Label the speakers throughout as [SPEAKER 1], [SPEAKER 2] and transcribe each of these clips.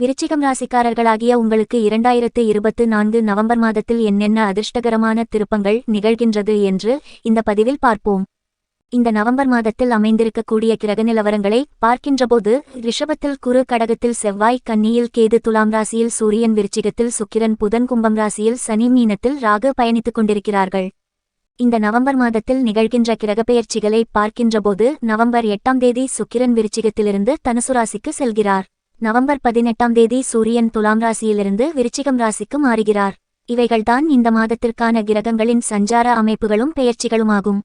[SPEAKER 1] விருச்சிகம் ராசிக்காரர்களாகிய உங்களுக்கு இரண்டாயிரத்து இருபத்து நான்கு நவம்பர் மாதத்தில் என்னென்ன அதிர்ஷ்டகரமான திருப்பங்கள் நிகழ்கின்றது என்று இந்த பதிவில் பார்ப்போம். இந்த நவம்பர் மாதத்தில் அமைந்திருக்கக்கூடிய கிரக நிலவரங்களை பார்க்கின்றபோது ரிஷபத்தில் குரு கடகத்தில் செவ்வாய் கன்னியில் கேது துலாம் ராசியில் சூரியன் விருச்சிகத்தில் சுக்கிரன் புதன் கும்பம் ராசியில் சனி மீனத்தில் ராகு பயணித்துக் கொண்டிருக்கிறார்கள். இந்த நவம்பர் மாதத்தில் நிகழ்கின்ற கிரகப்பெயர்ச்சிகளை பார்க்கின்றபோது நவம்பர் எட்டாம் தேதி சுக்கிரன் விருச்சிகத்திலிருந்து தனுசுராசிக்கு செல்கிறார். நவம்பர் பதினெட்டாம் தேதி சூரியன் துலாம் ராசியிலிருந்து விருச்சிகம் ராசிக்கு மாறுகிறார். இவைகள்தான் இந்த மாதத்திற்கான கிரகங்களின் சஞ்சார அமைப்புகளும் பெயர்ச்சிகளுமாகும்.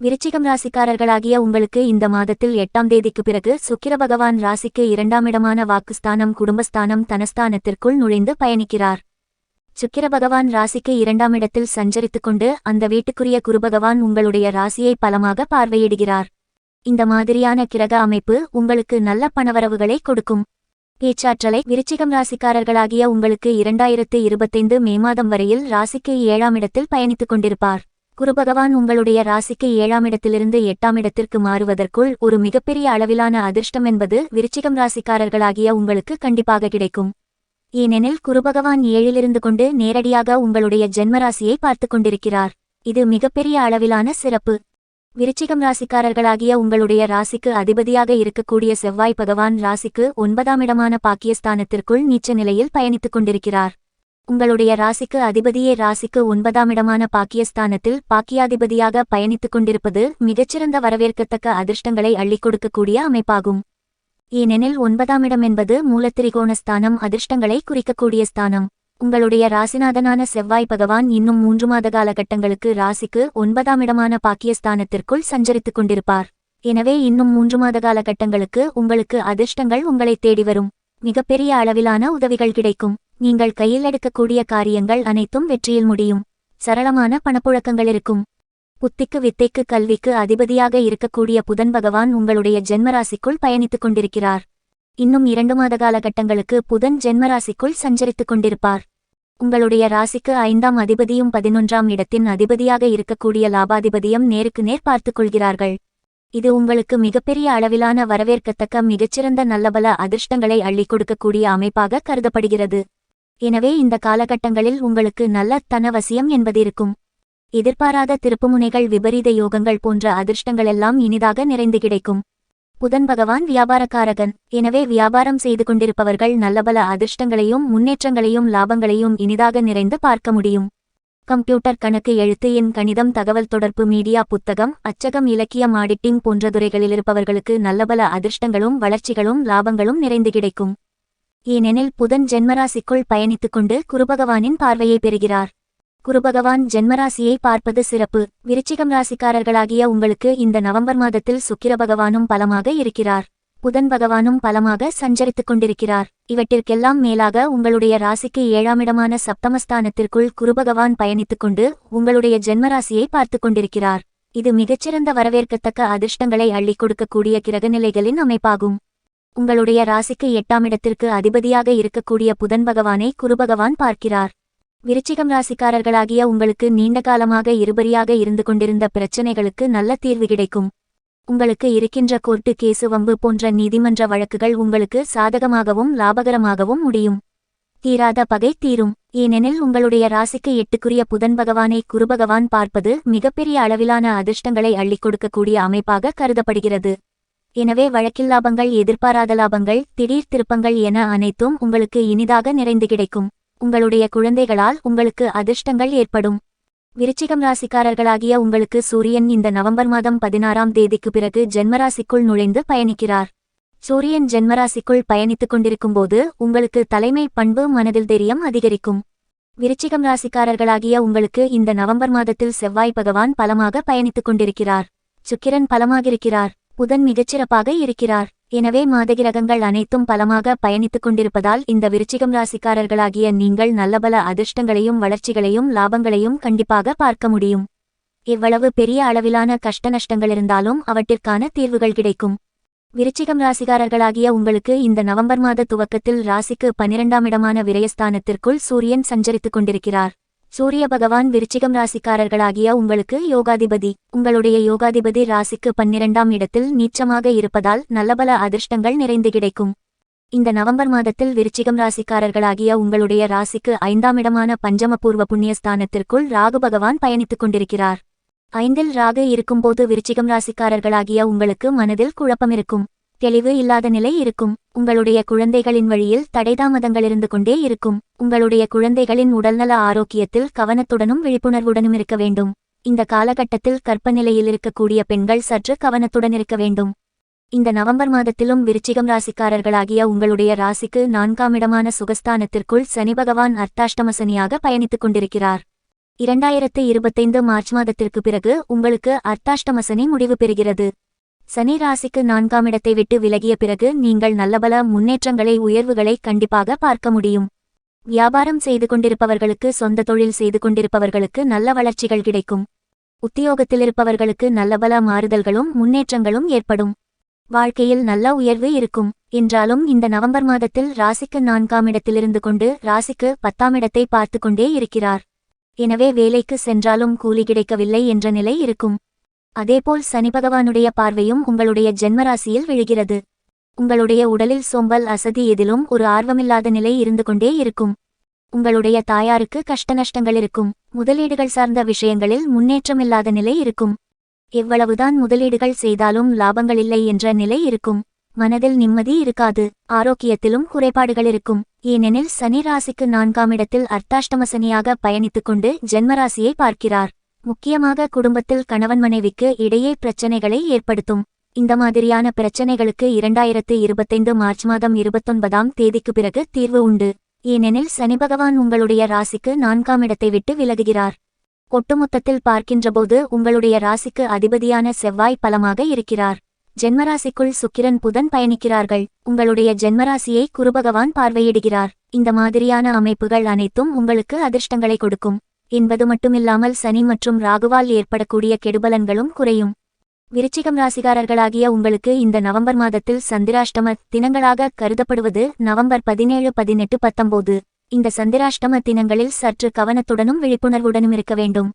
[SPEAKER 1] விருச்சிகம் ராசிக்காரர்களாகிய உங்களுக்கு இந்த மாதத்தில் எட்டாம் தேதிக்கு பிறகு சுக்கிர பகவான் ராசிக்கு இரண்டாம் இடமான வாக்குஸ்தானம் குடும்பஸ்தானம் தனஸ்தானத்திற்குள் நுழைந்து பயணிக்கிறார். சுக்கிர பகவான் ராசிக்கு இரண்டாம் இடத்தில் சஞ்சரித்துக் கொண்டு அந்த வீட்டுக்குரிய குருபகவான் உங்களுடைய ராசியை பலமாக பார்வையிடுகிறார். இந்த மாதிரியான கிரக அமைப்பு உங்களுக்கு நல்ல பணவரவுகளை கொடுக்கும். பேச்சாற்றலை விருச்சிகம் ராசிக்காரர்களாகிய உங்களுக்கு இரண்டாயிரத்து இருபத்தைந்து மே மாதம் வரையில் ராசிக்கு ஏழாம் இடத்தில் பயணித்துக் கொண்டிருப்பார். குருபகவான் உங்களுடைய ராசிக்கு ஏழாம் இடத்திலிருந்து எட்டாம் இடத்திற்கு மாறுவதற்குள் ஒரு மிகப்பெரிய அளவிலான அதிர்ஷ்டம் என்பது விருச்சிகம் ராசிக்காரர்களாகிய உங்களுக்கு கண்டிப்பாக கிடைக்கும். ஏனெனில் குருபகவான் ஏழிலிருந்து கொண்டு நேரடியாக உங்களுடைய ஜென்மராசியை பார்த்துக் கொண்டிருக்கிறார். இது மிகப்பெரிய அளவிலான சிறப்பு. விருச்சிகம் ராசிக்காரர்களாகிய உங்களுடைய ராசிக்கு அதிபதியாக இருக்கக்கூடிய செவ்வாய் பகவான் ராசிக்கு ஒன்பதாம் இடமான பாக்கியஸ்தானத்திற்குள் நீச்ச நிலையில் பயணித்துக் கொண்டிருக்கிறார். உங்களுடைய ராசிக்கு அதிபதியே ராசிக்கு ஒன்பதாம் இடமான பாக்கியஸ்தானத்தில் பாக்கியாதிபதியாக பயணித்துக் கொண்டிருப்பது மிகச்சிறந்த வரவேற்கத்தக்க அதிர்ஷ்டங்களை அள்ளிக் கொடுக்கக்கூடிய அமைப்பாகும். ஏனெனில் ஒன்பதாம் இடம் என்பது மூலத்திரிகோணஸ்தானம் அதிர்ஷ்டங்களை குறிக்கக்கூடிய ஸ்தானம். உங்களுடைய ராசிநாதனான செவ்வாய் பகவான் இன்னும் மூன்று மாத காலகட்டங்களுக்கு ராசிக்கு ஒன்பதாம் இடமான பாக்கியஸ்தானத்திற்குள் சஞ்சரித்துக் கொண்டிருப்பார். எனவே இன்னும் மூன்று மாத காலகட்டங்களுக்கு உங்களுக்கு அதிர்ஷ்டங்கள் உங்களை தேடி வரும். மிகப்பெரிய அளவிலான உதவிகள் கிடைக்கும். நீங்கள் கையில் எடுக்கக்கூடிய காரியங்கள் அனைத்தும் வெற்றியில் முடியும். சரளமான பணப்புழக்கங்கள் இருக்கும். புத்திக்கு வித்தைக்கு கல்விக்கு அதிபதியாக இருக்கக்கூடிய புதன் பகவான் உங்களுடைய ஜென்மராசிக்குள் பயணித்துக் கொண்டிருக்கிறார். இன்னும் இரண்டு மாத காலகட்டங்களுக்கு புதன் ஜென்மராசிக்குள் சஞ்சரித்துக் கொண்டிருப்பார். உங்களுடைய ராசிக்கு ஐந்தாம் அதிபதியும் பதினொன்றாம் இடத்தின் அதிபதியாக இருக்கக்கூடிய லாபாதிபதியும் நேருக்கு நேர் பார்த்துக் கொள்கிறார்கள். இது உங்களுக்கு மிகப்பெரிய அளவிலான வரவேற்கத்தக்க மிகச்சிறந்த நல்லபல அதிர்ஷ்டங்களை அள்ளிக் கொடுக்கக்கூடிய அமைப்பாக கருதப்படுகிறது. எனவே இந்த காலகட்டங்களில் உங்களுக்கு நல்ல தனவசியம் என்பதிருக்கும். எதிர்பாராத திருப்புமுனைகள் விபரீத யோகங்கள் போன்ற அதிர்ஷ்டங்களெல்லாம் இனிதாக நிறைந்து கிடைக்கும். புதன் பகவான் வியாபாரக்காரகன். எனவே வியாபாரம் செய்து கொண்டிருப்பவர்கள் நல்லபல அதிர்ஷ்டங்களையும் முன்னேற்றங்களையும் லாபங்களையும் இனிதாக நிறைந்து பார்க்க முடியும். கம்ப்யூட்டர் கணக்கு எழுத்து எண் கணிதம் தகவல் தொடர்பு மீடியா புத்தகம் அச்சகம் இலக்கியம் ஆடிட்டிங் போன்ற துறைகளில் இருப்பவர்களுக்கு நல்லபல அதிர்ஷ்டங்களும் வளர்ச்சிகளும் லாபங்களும் நிறைந்து கிடைக்கும். ஏனெனில் புதன் ஜென்மராசிக்குள் பயணித்துக் கொண்டு குருபகவானின் பார்வையை பெறுகிறார். குருபகவான் ஜென்மராசியை பார்ப்பது சிறப்பு. விருச்சிகம் ராசிக்காரர்களாகிய உங்களுக்கு இந்த நவம்பர் மாதத்தில் சுக்கிர பகவானும் பலமாக இருக்கிறார். புதன் பகவானும் பலமாக சஞ்சரித்துக் கொண்டிருக்கிறார். இவற்றிற்கெல்லாம் மேலாக உங்களுடைய ராசிக்கு ஏழாம் இடமான சப்தமஸ்தானத்திற்குள் குருபகவான் பயணித்துக் கொண்டு உங்களுடைய ஜென்மராசியை பார்த்துக் கொண்டிருக்கிறார். இது மிகச்சிறந்த வரவேற்கத்தக்க அதிர்ஷ்டங்களை அள்ளிக் கொடுக்கக்கூடிய கிரகநிலைகளின் அமைப்பாகும். உங்களுடைய ராசிக்கு எட்டாம் இடத்திற்கு அதிபதியாக இருக்கக்கூடிய புதன் பகவானை குருபகவான் பார்க்கிறார். விருச்சிகம் ராசிக்காரர்களாகிய உங்களுக்கு நீண்ட காலமாக இருபரியாக இருந்து கொண்டிருந்த பிரச்சினைகளுக்கு நல்ல தீர்வு கிடைக்கும். உங்களுக்கு இருக்கின்ற கோர்ட்டு கேசு வம்பு போன்ற நீதிமன்ற வழக்குகள் உங்களுக்கு சாதகமாகவும் லாபகரமாகவும் முடியும். தீராத பகை தீரும். ஏனெனில் உங்களுடைய ராசிக்கு எட்டுக்குரிய புதன் பகவானை குருபகவான் பார்ப்பது மிகப்பெரிய அளவிலான அதிர்ஷ்டங்களை அள்ளிக் கொடுக்கக்கூடிய அமைப்பாக கருதப்படுகிறது. எனவே வழக்கில் லாபங்கள் எதிர்பாராத லாபங்கள் திடீர் திருப்பங்கள் என அனைத்தும் உங்களுக்கு இனிதாக நிறைந்து கிடைக்கும். உங்களுடைய குழந்தைகளால் உங்களுக்கு அதிர்ஷ்டங்கள் ஏற்படும். விருச்சிகம் ராசிக்காரர்களாகிய உங்களுக்கு சூரியன் இந்த நவம்பர் மாதம் பதினாறாம் தேதிக்கு பிறகு ஜென்மராசிக்குள் நுழைந்து பயணிக்கிறார். சூரியன் ஜென்மராசிக்குள் பயணித்துக் கொண்டிருக்கும்போது உங்களுக்கு தலைமை பண்பு மனதில் தைரியம் அதிகரிக்கும். விருச்சிகம் ராசிக்காரர்களாகிய உங்களுக்கு இந்த நவம்பர் மாதத்தில் செவ்வாய் பகவான் பலமாக பயணித்துக் கொண்டிருக்கிறார். சுக்கிரன் பலமாகிருக்கிறார் புதன் மிகச்சிறப்பாக இருக்கிறார். எனவே மாதகிரகங்கள் அனைத்தும் பலமாக பயணித்துக் கொண்டிருப்பதால் இந்த விருச்சிகம் ராசிக்காரர்களாகிய நீங்கள் நல்லபல அதிர்ஷ்டங்களையும் வளர்ச்சிகளையும் லாபங்களையும் கண்டிப்பாக பார்க்க முடியும். எவ்வளவு பெரிய அளவிலான கஷ்ட நஷ்டங்கள் இருந்தாலும் அவற்றிற்கான தீர்வுகள் கிடைக்கும். விருச்சிகம் ராசிகாரர்களாகிய உங்களுக்கு இந்த நவம்பர் மாத துவக்கத்தில் ராசிக்கு பனிரெண்டாம் இடமான விரயஸ்தானத்திற்குள் சூரியன் சஞ்சரித்துக் கொண்டிருக்கிறார். சூரிய பகவான் விருச்சிகம் ராசிக்காரர்களாகிய உங்களுக்கு யோகாதிபதி. உங்களுடைய யோகாதிபதி ராசிக்கு பன்னிரண்டாம் இடத்தில் நீச்சமாக இருப்பதால் நல்லபல அதிர்ஷ்டங்கள் நிறைந்து கிடைக்கும். இந்த நவம்பர் மாதத்தில் விருச்சிகம் ராசிக்காரர்களாகிய உங்களுடைய ராசிக்கு ஐந்தாம் இடமான பஞ்சமபூர்வ புண்ணியஸ்தானத்திற்குள் ராகு பகவான் பயணித்துக் கொண்டிருக்கிறார். ஐந்தில் ராகு இருக்கும்போது விருச்சிகம் ராசிக்காரர்களாகிய உங்களுக்கு மனதில் குழப்பமிருக்கும் தெளிவு இல்லாத நிலை இருக்கும். உங்களுடைய குழந்தைகளின் வழியில் தடைதாமதங்கள் இருந்து கொண்டே இருக்கும். உங்களுடைய குழந்தைகளின் உடல்நல ஆரோக்கியத்தில் கவனத்துடனும் விழிப்புணர்வுடனும் இருக்க வேண்டும். இந்த காலகட்டத்தில் கற்ப நிலையில் இருக்கக்கூடிய பெண்கள் சற்று கவனத்துடன் இருக்க வேண்டும். இந்த நவம்பர் மாதத்திலும் விருச்சிகம் ராசிக்காரர்களாகிய உங்களுடைய ராசிக்கு நான்காம் இடமான சுகஸ்தானத்திற்குள் சனி பகவான் அர்த்தாஷ்டம சனியாக பயணித்துக் கொண்டிருக்கிறார். இரண்டாயிரத்து இருபத்தைந்து மார்ச் மாதத்திற்கு பிறகு உங்களுக்கு அர்த்தாஷ்டம சனி முடிவு பெறுகிறது. சனி ராசிக்கு நான்காம் இடத்தை விட்டு விலகிய பிறகு நீங்கள் நல்லபல முன்னேற்றங்களை உயர்வுகளை கண்டிப்பாக பார்க்க முடியும். வியாபாரம் செய்து கொண்டிருப்பவர்களுக்கு சொந்த தொழில் செய்து கொண்டிருப்பவர்களுக்கு நல்ல வளர்ச்சிகள் கிடைக்கும். உத்தியோகத்தில் இருப்பவர்களுக்கு நல்லபல மாறுதல்களும் முன்னேற்றங்களும் ஏற்படும். வாழ்க்கையில் நல்ல உயர்வு இருக்கும். என்றாலும் இந்த நவம்பர் மாதத்தில் ராசிக்கு நான்காம் இடத்திலிருந்து கொண்டு ராசிக்கு பத்தாம் இடத்தை பார்த்து கொண்டே இருக்கிறார். எனவே வேலைக்கு சென்றாலும் கூலி கிடைக்கவில்லை என்ற நிலை இருக்கும். அதேபோல் சனி பகவானுடைய பார்வையும் உங்களுடைய ஜென்மராசியில் விழுகிறது. உங்களுடைய உடலில் சோம்பல் அசதி எதிலும் ஒரு ஆர்வமில்லாத நிலை இருந்து கொண்டே இருக்கும். உங்களுடைய தாயாருக்கு கஷ்ட நஷ்டங்கள் இருக்கும். முதலீடுகள் சார்ந்த விஷயங்களில் முன்னேற்றமில்லாத நிலை இருக்கும். எவ்வளவுதான் முதலீடுகள் செய்தாலும் லாபங்கள் இல்லை என்ற நிலை இருக்கும். மனதில் நிம்மதி இருக்காது. ஆரோக்கியத்திலும் குறைபாடுகள் இருக்கும். ஏனெனில் சனி ராசிக்கு நான்காம் இடத்தில் அர்த்தாஷ்டம சனியாக பயணித்துக் கொண்டு ஜென்மராசியை பார்க்கிறார். முக்கியமாக குடும்பத்தில் கணவன் மனைவிக்கு இடையே பிரச்சனைகளை ஏற்படுத்தும். இந்த மாதிரியான பிரச்சனைகளுக்கு இரண்டாயிரத்து இருபத்தைந்து மார்ச் மாதம் இருபத்தொன்பதாம் தேதிக்கு பிறகு தீர்வு உண்டு. ஏனெனில் சனி பகவான் உங்களுடைய ராசிக்கு நான்காம் இடத்தை விட்டு விலகுகிறார். ஒட்டுமொத்தத்தில் பார்க்கின்றபோது உங்களுடைய ராசிக்கு அதிபதியான செவ்வாய் பலமாக இருக்கிறார். ஜென்மராசிக்குள் சுக்கிரன் புதன் பயணிக்கிறார்கள். உங்களுடைய ஜென்மராசியை குருபகவான் பார்வையிடுகிறார். இந்த மாதிரியான அமைப்புகள் அனைத்தும் உங்களுக்கு அதிர்ஷ்டங்களை கொடுக்கும். என்பது மட்டுமில்லாமல் சனி மற்றும் ராகுவால் ஏற்படக்கூடிய கெடுபலன்களும் குறையும். விருச்சிகம் ராசிகாரர்களாகிய உங்களுக்கு இந்த நவம்பர் மாதத்தில் சந்திராஷ்டம தினங்களாக கருதப்படுவது நவம்பர் பதினேழு பதினெட்டு பத்தொம்போது இந்த சந்திராஷ்டம தினங்களில் சற்று கவனத்துடனும் விழிப்புணர்வுடனும் இருக்க வேண்டும்.